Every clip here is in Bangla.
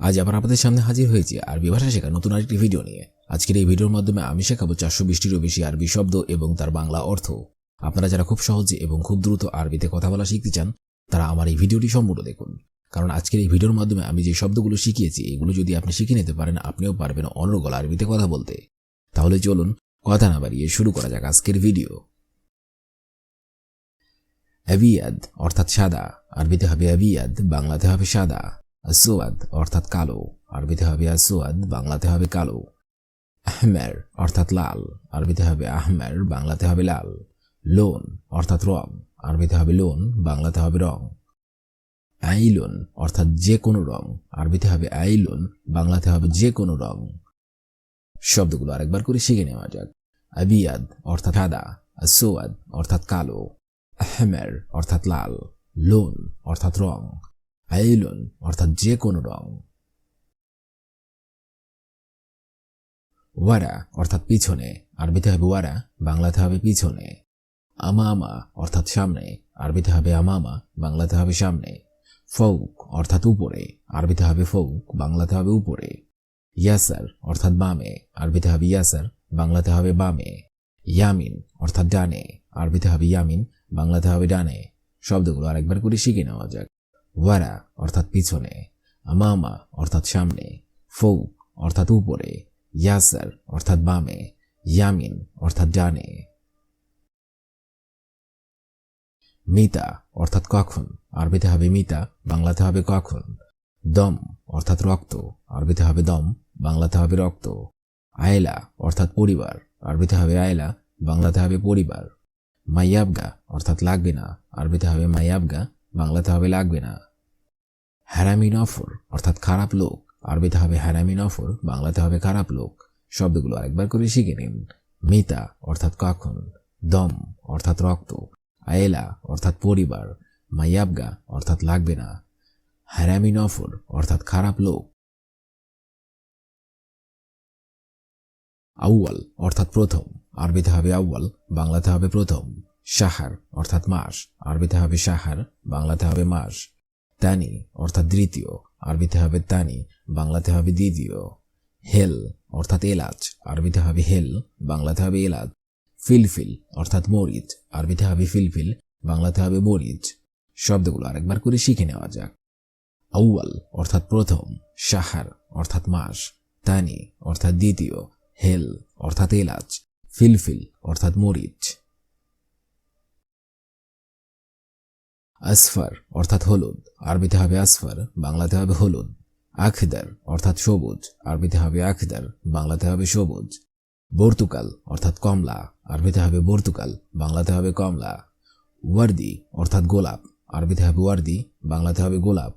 আজ আবার আপনাদের সামনে হাজির হয়েছি আরবি ভাষা শেখা নতুন আরেকটি ভিডিও নিয়ে। আজকের এই ভিডিওর মাধ্যমে আমি শেখাবো চারশো বিশটিরও বেশি আরবি শব্দ এবং তার বাংলা অর্থ। আপনারা যারা খুব সহজে এবং খুব দ্রুত আরবিতে কথা বলা শিখতে চান, তারা আমার এই ভিডিওটি সম্পূর্ণ দেখুন। কারণ আজকের এই ভিডিওর মাধ্যমে আমি যে শব্দগুলো শিখিয়েছি, এগুলো যদি আপনি শিখে নিতে পারেন, আপনিও পারবেন অনর্গল আরবিতে কথা বলতে। তাহলে চলুন কথা না বাড়িয়ে শুরু করা যাক আজকের ভিডিও। অ্যাবিয়াদ অর্থাৎ সাদা। আরবিতে হবে অ্যাবিয়াদ বাংলাতে হবে সাদা। আসোয়াদ অর্থাৎ কালো। আরবিতে হবে আসোয়াদ বাংলাতে হবে কালো। আহমের অর্থাৎ লাল। আরবিতে হবে আহমের, বাংলাতে হবে লাল। লোন অর্থাৎ রং। আরবিতে হবে লোন, বাংলাতে হবে রং। আইলন অর্থাৎ যে কোনো রং। আরবিতে হবে আইলন, বাংলাতে হবে যে কোনো রং। শব্দগুলো আরেকবার করে শিখে নেওয়া যাক। আবিয়াদ অর্থাৎ সাদা। আসোয়াদ অর্থাৎ কালো। আহমের অর্থাৎ লাল। লোন অর্থাৎ রং। আইলন অর্থাৎ যে কোনো রং। ওয়ারা, অর্থাৎ পিছনে, আরবিতে হবে ওয়ারা, বাংলাতে হবে পিছনে। আমামা, অর্থাৎ সামনে, আরবিতে হবে আমামা, বাংলাতে হবে সামনে। ফৌক, অর্থাৎ উপরে, আরবিতে হবে ফৌক, বাংলাতে হবে উপরে। ইয়াসার, অর্থাৎ বামে, আরবিতে হবে ইয়াসার, বাংলাতে হবে বামে। ইয়ামিন, অর্থাৎ ডানে, আরবিতে হবে ইয়ামিন, বাংলাতে হবে ডানে। শব্দগুলো আরেকবার করে শিখে নেওয়া যাক। ওয়ারা, অর্থাৎ পিছনে, আমামা, অর্থাৎ সামনে ফৌক অর্থাৎ উপরে, ইয়াসার, অর্থাৎ বামে, ইয়ামিন, অর্থাৎ ডানে। মিতা, অর্থাৎ কখন? আরবিতে হবে মিতা, বাংলাতে হবে কখন? দম, অর্থাৎ রক্ত, আরবিতে হবে দম, বাংলাতে হবে রক্ত। আয়লা, অর্থাৎ পরিবার, আরবিতে হবে আয়লা, বাংলাতে হবে পরিবার। মাইয়াবগা, অর্থাৎ লাগবে না, আরবিতে হবে মাইয়াবগা বাংলাতে হবে লাগবে না। হ্যারামি নফর, অর্থাৎ খারাপ লোক। আরবিতে হবে হ্যারামি নফর, বাংলাতে হবে খারাপ লোক। শব্দগুলো আরেকবার করে শিখে নিন। মিতা, অর্থাৎ কখন। দম, অর্থাৎ রক্ত। আয়েলা, অর্থাৎ পরিবার। মাইয়াবগা, অর্থাৎ লাগবে না। হ্যারামি নফর, অর্থাৎ খারাপ লোক। আউয়াল, অর্থাৎ প্রথম। আরবিতে হবে আউয়াল, বাংলাতে হবে প্রথম। সাহার, অর্থাৎ মাস। আরবিতে হবে সাহার, বাংলাতে হবে মাস। তানি, অর্থাৎ দ্বিতীয়। আরবিতে হবে তানি, বাংলাতে হবে দ্বিতীয়। হেল, অর্থাৎ এলাচ। আরবিতে হবে হেল, বাংলাতে হবে এলাচ। ফিলফিল, অর্থাৎ মরিচ। আরবিতে হবে ফিলফিল, বাংলাতে হবে মরিচ। শব্দগুলো আরেকবার করে শিখে নেওয়া যাক। আউয়াল, অর্থাৎ প্রথম। সাহার, অর্থাৎ মাস। তানি, অর্থাৎ দ্বিতীয়। হেল, অর্থাৎ এলাচ। ফিলফিল, অর্থাৎ মরিচ। আসফার অর্থাৎ হলুদ। আরবিতে হবে আসফার, বাংলাতে হবে হলুদ। আখদার অর্থাৎ সবুজ। আরবিতে হবে আখদার, বাংলাতে হবে সবুজ। বর্তুকাল অর্থাৎ কমলা। আরবিতে হবে বর্তুকাল, বাংলাতে হবে কমলা। ওয়ার্দি অর্থাৎ গোলাপ। আরবিতে হবে ওয়ার্দি, বাংলাতে হবে গোলাপ।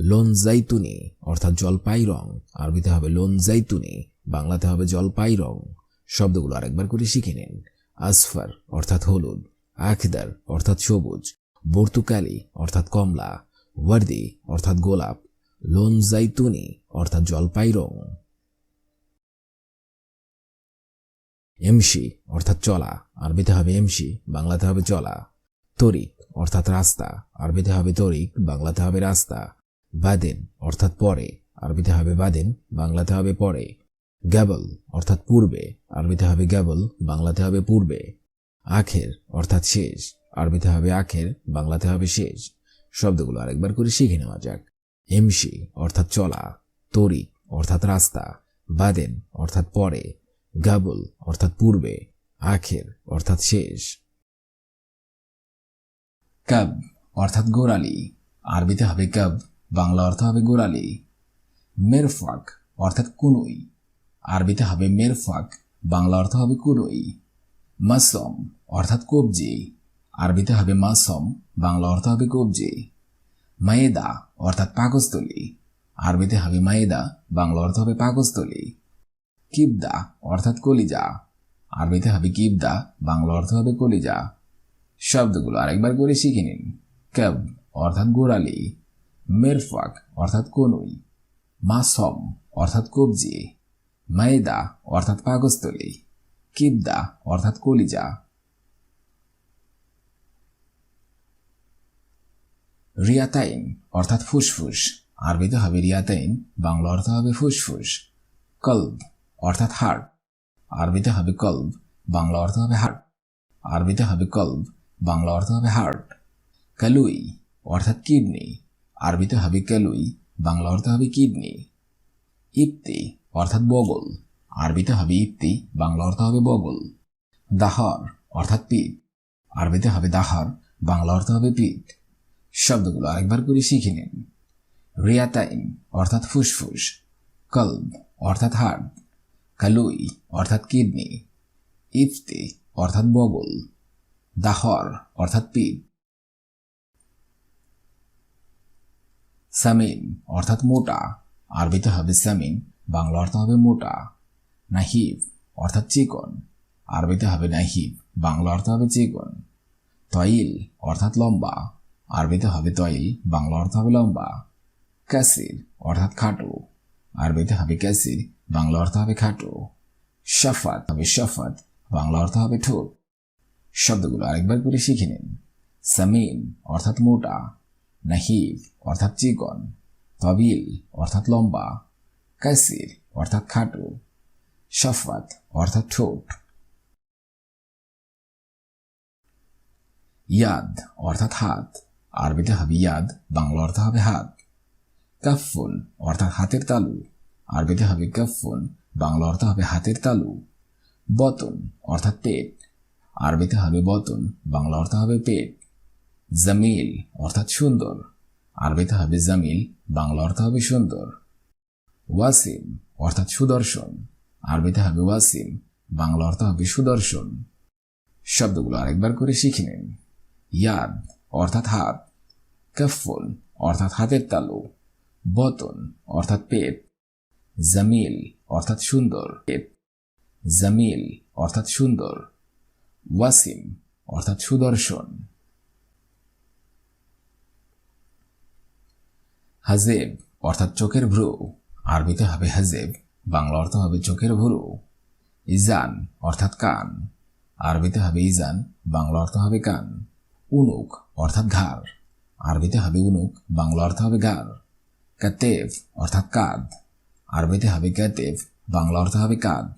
লোন জাইতুনি অর্থাৎ জলপাই রং। আরবিতে হবে লোন জাইতুনি বাংলাতে হবে জলপাই রং। শব্দগুলো আরেকবার করে শিখে নিন। আসফার অর্থাৎ হলুদ। আখদার অর্থাৎ সবুজ। বর্তুকালি, অর্থাৎ কমলা, ওয়ার্দি, অর্থাৎ গোলাপ লোন জাইতুনি অর্থাৎ জলপাই রং এমসি, অর্থাৎ চলা, আরবিতে হবে এমসি, বাংলাতে হবে চলা। তরিক, অর্থাৎ রাস্তা, আরবিতে হবে তরিক, বাংলাতে হবে রাস্তা। বাদেন, অর্থাৎ পরে, আরবিতে হবে বাদেন, বাংলাতে হবে পরে। গ্যাবল, অর্থাৎ পূর্বে, আরবিতে হবে গ্যাবল, বাংলাতে হবে পূর্বে। আখের, অর্থাৎ শেষ। আরবিতে হবে আখের, বাংলাতে হবে শেষ। শব্দগুলো আরেকবার করে শিখে নেওয়া যাক। এমসি অর্থাৎ চলা, তরি অর্থাৎ রাস্তা, বাদেন অর্থাৎ পরে, গাবল অর্থাৎ পূর্বে, আখের অর্থাৎ শেষ। কাব অর্থাৎ গোড়ালি, আরবিতে হবে কাব, বাংলা অর্থ হবে গোড়ালি। মেরফাক অর্থাৎ কুনুই, আরবিতে হবে মেরফাক, বাংলা অর্থ হবে কুনুই। মাসম অর্থাৎ কবজি আরবিতে হবে মাসম, বাংলা অর্থ হবে কবজি। মায়েদা, অর্থাৎ পাকস্থলী। আরবিতে হবে মায়েদা, বাংলা অর্থ হবে পাকস্থলী। কিবদা, অর্থাৎ কলিজা। আরবিতে হবে কিবদা, বাংলা অর্থ হবে কলিজা। শব্দগুলো আরেকবার করে শিখে নিন। ক্যাব অর্থাৎ গোড়ালি। মেরফাক, অর্থাৎ কনুই। মাসম, অর্থাৎ কবজি। মায়েদা, অর্থাৎ পাকস্থলী। কিবদা, অর্থাৎ কলিজা। রিয়াতাইন, অর্থাৎ ফুসফুস। আরবিতে হবে রিয়াতাইন, বাংলা অর্থ হবে ফুসফুস। কলব, অর্থাৎ হার্ট আরবিতে হবে কলব, বাংলা অর্থ হবে হার্ট আরবিতে হবে কলব, বাংলা অর্থ হবে হার্ট কালুই, অর্থাৎ কিডনি। আরবিতে হবে কালুই, বাংলা অর্থ হবে কিডনি। ইপ্তি, অর্থাৎ বগল। আরবিতে হবে ইপ্তি, বাংলা অর্থ হবে বগল। দাহর, অর্থাৎ পিঠ আরবিতে হবে দাহর, বাংলা অর্থ হবে পিঠ শব্দগুলো আরেকবার করে শিখে নিন। রিয়াতাইন অর্থাৎ ফুসফুস, কলব অর্থাৎ হার্ট কালুই অর্থাৎ কিডনি, ইফতি অর্থাৎ বগল, দাহর অর্থাৎ পিঠ, সামিন অর্থাৎ মোটা, আরবিতে হবে সামিন, বাংলা অর্থ হবে মোটা নাহিব অর্থাৎ চিকন, আরবিতে হবে নাহিব বাংলা অর্থ হবে চিকন তইল অর্থাৎ লম্বা। আরবিতে হবে তইল বাংলা অর্থ হবে লম্বা। কাসির, অর্থাৎ খাটো। আরবিতে হবে কাসির, বাংলা অর্থ হবে খাটো। শফাত হবে শফাত, বাংলা অর্থ হবে ঠোঁট। শব্দগুলো আরেকবার করে শিখে নিন। সামিন অর্থাৎ মোটা। নাহিব অর্থাৎ চিকন। তবিল, অর্থাৎ লম্বা। কাসির, অর্থাৎ খাটো। শফাত, অর্থাৎ ঠোঁট। ইয়াদ, অর্থাৎ হাত। আরবিতে হবে ইয়াদ, বাংলা অর্থ হবে হাত। কাফুন অর্থাৎ হাতের তালু। আরবিতে হবে কাফুন বাংলা অর্থ হবে হাতের তালু। বতন, অর্থাৎ পেট। আরবিতে হবে বতন, বাংলা অর্থ হবে পেট। জামিল, অর্থাৎ সুন্দর। আরবিতে হবে জামিল, বাংলা অর্থ হবে সুন্দর। ওয়াসিম, অর্থাৎ সুদর্শন। আরবিতে হবে ওয়াসিম, বাংলা অর্থ হবে সুদর্শন। শব্দগুলো আরেকবার করে শিখে নিন। ইয়াদ, অর্থাৎ হাত। কাফুন, অর্থাৎ হাতের তালু, বতন, অর্থাৎ পেট, জামিল, অর্থাৎ সুন্দর, পেট, জামিল, অর্থাৎ সুন্দর, ওয়াসিম, অর্থাৎ সুদর্শন। হাজেব, অর্থাৎ চোখের ভ্রু, আরবিতে হবে হাজেব, বাংলা অর্থ হবে চোখের ভ্রু। ইজান, অর্থাৎ কান, আরবিতে হবে ইজান, বাংলা অর্থ হবে কান। উনুক, অর্থাৎ ঘাড়। আরবিতে হবে উনুক, বাংলা অর্থ হবে ঘাড় কাতেভ অর্থাৎ কাদ। আরবিতে হবে কাতেভ বাংলা অর্থ হবে কাদ।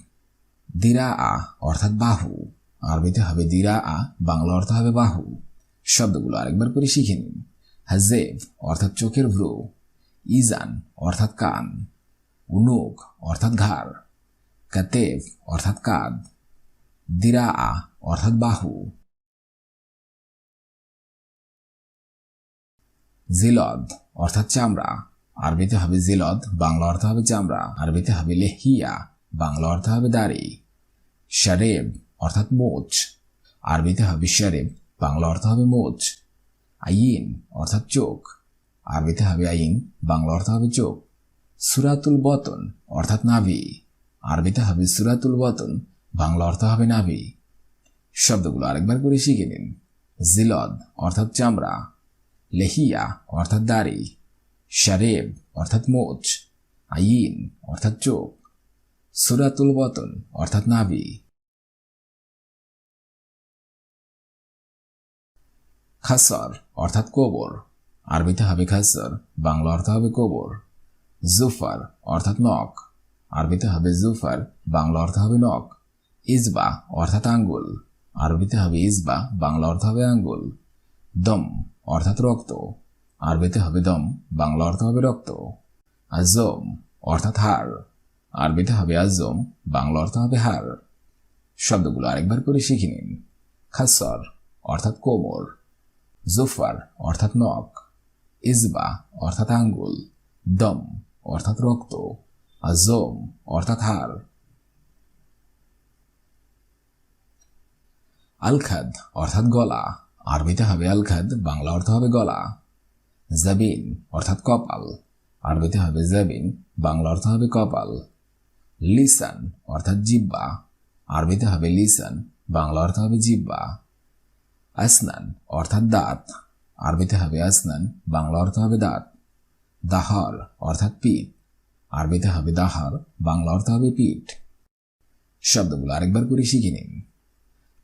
দিরা আ অর্থাৎ বাহু। আরবিতে হবে দিরা আ বাংলা অর্থ হবে বাহু। শব্দগুলো আরেকবার করে শিখে নিন। হাজেভ অর্থাৎ চোখের ভ্রু। ইজান অর্থাৎ কান। উনুক অর্থাৎ ঘাড়। কাতেভ অর্থাৎ কাদ। দিরা আ অর্থাৎ বাহু। জিলদ, অর্থাৎ চামড়া। আরবিতে হবে জিলদ, বাংলা অর্থ হবে চামড়া। আরবিতে হবে লেহিয়া, বাংলা অর্থ হবে দাড়ি। শারেব, অর্থাৎ মোচ। আরবিতে হবে শারেব, বাংলা অর্থ হবে মোচ। আইন অর্থাৎ চোখ। আরবিতে হবে আইন বাংলা অর্থ হবে চোখ। সুরাতুল বতন, অর্থাৎ নাভি। আরবিতে হবে সুরাতুল বতন, বাংলা অর্থ হবে নাভি। শব্দগুলো আরেকবার করে শিখে নিন। জিলদ, অর্থাৎ চামড়া। লেহিয়া, অর্থাৎ দাড়ি, শারেব, অর্থাৎ মোচ, আইন, অর্থাৎ চোখ, সুরাতুল বতন, অর্থাৎ নাভি। খাসর, অর্থাৎ কোবর, আরবিতে হবে খাসর, বাংলা অর্থ হবে কোবর। জুফার, অর্থাৎ নখ, আরবিতে হবে জুফার, বাংলা অর্থ হবে নখ। ইজবা অর্থাৎ আঙ্গুল, আরবিতে হবে ইজবা বাংলা অর্থ হবে আঙ্গুল। দম অর্থাৎ রক্ত। আরবিতে হবে দম, বাংলা অর্থ হবে রক্ত। আজম, অর্থাৎ হার আরবিতে হবে আজম, বাংলা অর্থ হবে হার শব্দগুলো আরেকবার করে শিখে নিন। খাসর, অর্থাৎ কোমর। জুফার অর্থাৎ নখ। ইজবা, অর্থাৎ আঙ্গুল। দম, অর্থাৎ রক্ত। আজম, অর্থাৎ হার আলখাদ, অর্থাৎ গলা। আরবিতে হবে আলখাদ, বাংলা অর্থ হবে গলা। জাবিন অর্থাৎ কপাল। আরবিতে হবে জাবিন, বাংলা অর্থ হবে কপাল। লিসান অর্থাৎ জিব্বা আরবিতে হবে লিসান, বাংলা অর্থ হবে জিব্বা আসনান অর্থাৎ দাঁত। আরবিতে হবে আসনান, বাংলা অর্থ হবে দাঁত। দাহার অর্থাৎ পিঠ। আরবিতে হবে দাহার, বাংলা অর্থ হবে পিঠ। শব্দগুলো আরেকবার করে শিখে নিন।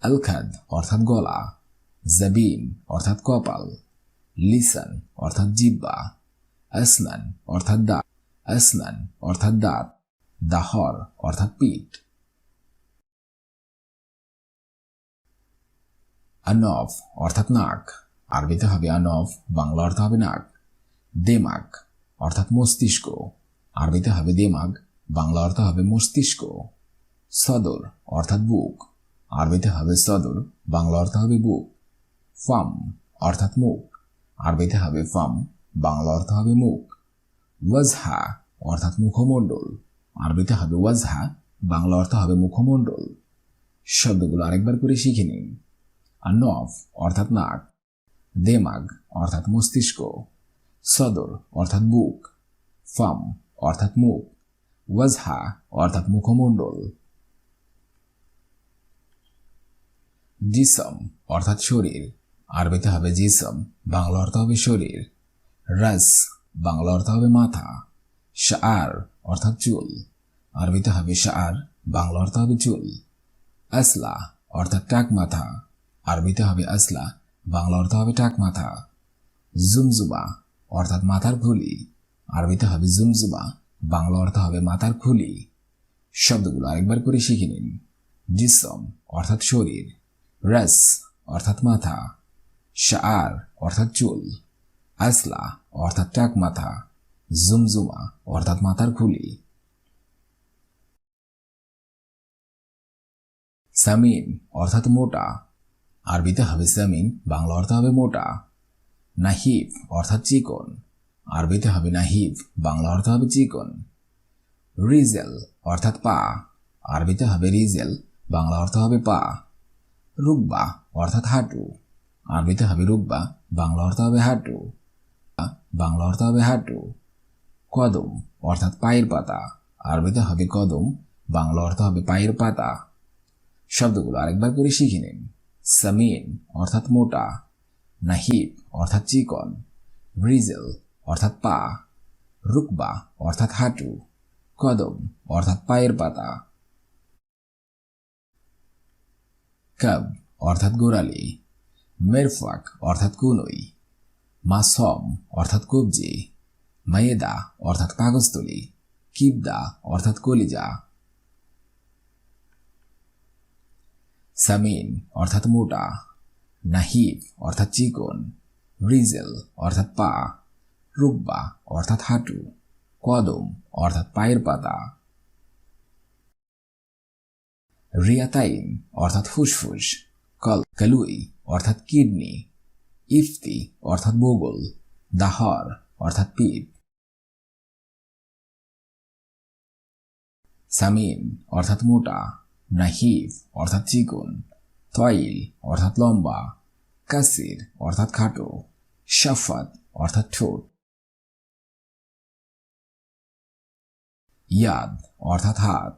আলখাদ অর্থাৎ গলা। জাবিন অর্থাৎ কপাল। লিসান অর্থাৎ জিব্বা আসনান অর্থাৎ দাঁত। আসনান অর্থাৎ দাঁত। দাহর অর্থাৎ পিঠ। আনফ অর্থাৎ নাক। আরবিতে হবে আনফ বাংলা অর্থ হবে নাক। দেমাক অর্থাৎ মস্তিষ্ক। আরবিতে হবে দেমাগ, বাংলা অর্থ হবে মস্তিষ্ক। সদর অর্থাৎ বুক। আরবিতে হবে সদর বাংলা অর্থ হবে বুক। ফাম, অর্থাৎ মুখ। আরবিতে হবে ফাম, বাংলা অর্থ হবে মুখ। ওয়াজহা, অর্থাৎ মুখমণ্ডল। আরবিতে হবে ওয়াজহা, বাংলা অর্থ হবে মুখমণ্ডল। শব্দগুলো আরেকবার করে শিখে নিন। আর নফ, অর্থাৎ নাক। দেমাগ, অর্থাৎ মস্তিষ্ক। সদর, অর্থাৎ বুক। ফাম, অর্থাৎ মুখ। ওয়াজহা, অর্থাৎ মুখমণ্ডল। জিসম, অর্থাৎ শরীর। আরবিতে হবে জিসম, বাংলা অর্থ হবে শরীর। রাস, বাংলা অর্থ হবে মাথা। শার অর্থাৎ চুল। আরবিতে হবে শার বাংলা অর্থ হবে চুল। আসলা অর্থাৎ টাক মাথা। আরবিতে হবে আসলা, বাংলা অর্থ হবে টাক মাথা। জুমজুবা অর্থাৎ মাথার খুলি। আরবিতে হবে জুমজুবা বাংলা অর্থ হবে মাথার খুলি। শব্দগুলো আরেকবার করে শিখে নিন। জিসম অর্থাৎ শরীর। রাস অর্থাৎ মাথা। শার অর্থাৎ চুল আসলা অর্থাৎ টাক মাথা, জুমজুমা অর্থাৎ মাথার খুলি। সামিন অর্থাৎ মোটা, আরবিতে হবে সামিন বাংলা অর্থ হবে মোটা। নাহিব অর্থাৎ চিকন, আরবিতে হবে নাহিব বাংলা অর্থ হবে চিকন। রিজেল অর্থাৎ পা, আরবিতে হবে রিজেল, বাংলা অর্থ হবে পা। রুকবা অর্থাৎ হাঁটু। আরবিতে হবে রুকবা বাংলা অর্থ হবে হাঁটু বাংলা অর্থ হবে হাঁটু, কদম অর্থাৎ পায়ের পাতা। আরবিতে হবে কদম, বাংলা অর্থ হবে পায়ের পাতা। শব্দগুলো আরেকবার করে শিখে নিন। সামিন অর্থাৎ মোটা নাহিব অর্থাৎ চিকন ব্রিজেল অর্থাৎ পা, রুকবা অর্থাৎ হাঁটু, কদম অর্থাৎ পায়ের পাতা। কাব অর্থাৎ গোড়ালি মেরফাক অর্থাৎ কুনই, মাসম অর্থাৎ কবজি, মায়েদা অর্থাৎ কাগজতলি, কিবদা অর্থাৎ কলিজা, সামিন অর্থাৎ মোটা নাহিব অর্থাৎ চিকন, রিজেল অর্থাৎ পা, রুব্বা অর্থাৎ হাঁটু, কদম অর্থাৎ পায়ের পাতা, রিয়াতাইন অর্থাৎ ফুসফুস কল কালুই অর্থাৎ কিডনি, ইফতি অর্থাৎ বগল, দাহর অর্থাৎ পিঠ সামিন অর্থাৎ মোটা, নাহিফ অর্থাৎ চিকন তয়িল অর্থাৎ লম্বা, কাসির অর্থাৎ খাটো, শাফাত অর্থাৎ ঠোঁট, ইয়াদ অর্থাৎ হাত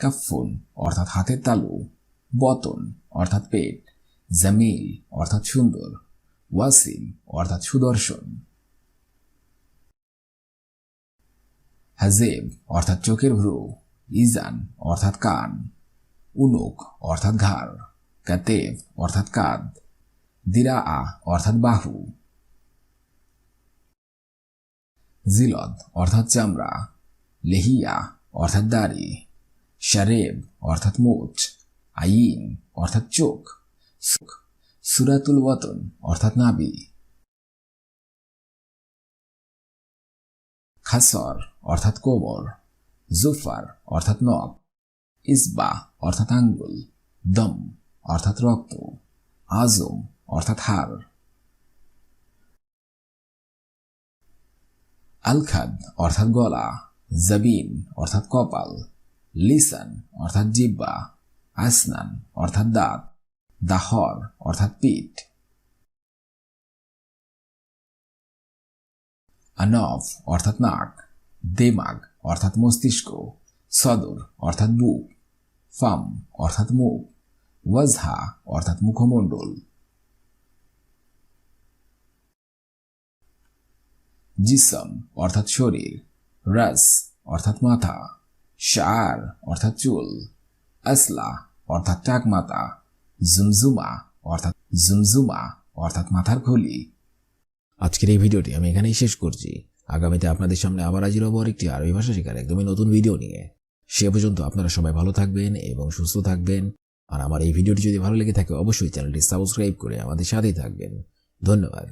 কাফুন অর্থাৎ হাতের তালু, বতন অর্থাৎ পেট। জামিল, অর্থাৎ সুন্দর, ওয়াসিম, অর্থাৎ সুদর্শন। হাজেব, অর্থাৎ চোখের ভ্রু। ইজান, অর্থাৎ কান। উনুক, অর্থাৎ ঘাড়। কাতেব, অর্থাৎ কাদ দিরা আ অর্থাৎ বাহু। জিলদ, অর্থাৎ চামড়া। লেহিয়া, অর্থাৎ দাড়ি। শারেব, অর্থাৎ মোচ আইন, অর্থাৎ চোখ। সুরাতুল ওয়াতন অর্থাৎ নাবি। খাসর, অর্থাৎ কোমর। জুফার, অর্থাৎ নখ। ইসবা অর্থাৎ আঙ্গুল। দম, অর্থাৎ রক্ত। আজম, অর্থাৎ হাড়। আলখাদ, অর্থাৎ গলা। জবিন, অর্থাৎ কপাল। লিসান, অর্থাৎ জিব্বা। আসনান, অর্থাৎ দাঁত। দাহর, অর্থাৎ পিঠ। আনফ, অর্থাৎ নাক। দেমাগ, অর্থাৎ মস্তিষ্ক। সদর, অর্থাৎ বুক। ফাম, অর্থাৎ মুখ। ওয়াজহা, অর্থাৎ মুখমণ্ডল। জিসম, অর্থাৎ শরীর। রাস, অর্থাৎ মাথা। শার, অর্থাৎ চুল। আসলা, অর্থাৎ টাক মাথা জুমজুমা, অর্থাৎ জুমজুমা, অর্থাৎ মাথার খুলি আজকের এই ভিডিওটি আমি এখানেই শেষ করছি। আগামীতে আপনাদের সামনে আবার হাজির হব একটি আরবি ভাষা শেখার একদমই নতুন ভিডিও নিয়ে। সে পর্যন্ত আপনারা সবাই ভালো থাকবেন এবং সুস্থ থাকবেন। আর আমার এই ভিডিওটি যদি ভালো লেগে থাকে, অবশ্যই চ্যানেলটি সাবস্ক্রাইব করে আমাদের সাথেই থাকবেন। ধন্যবাদ।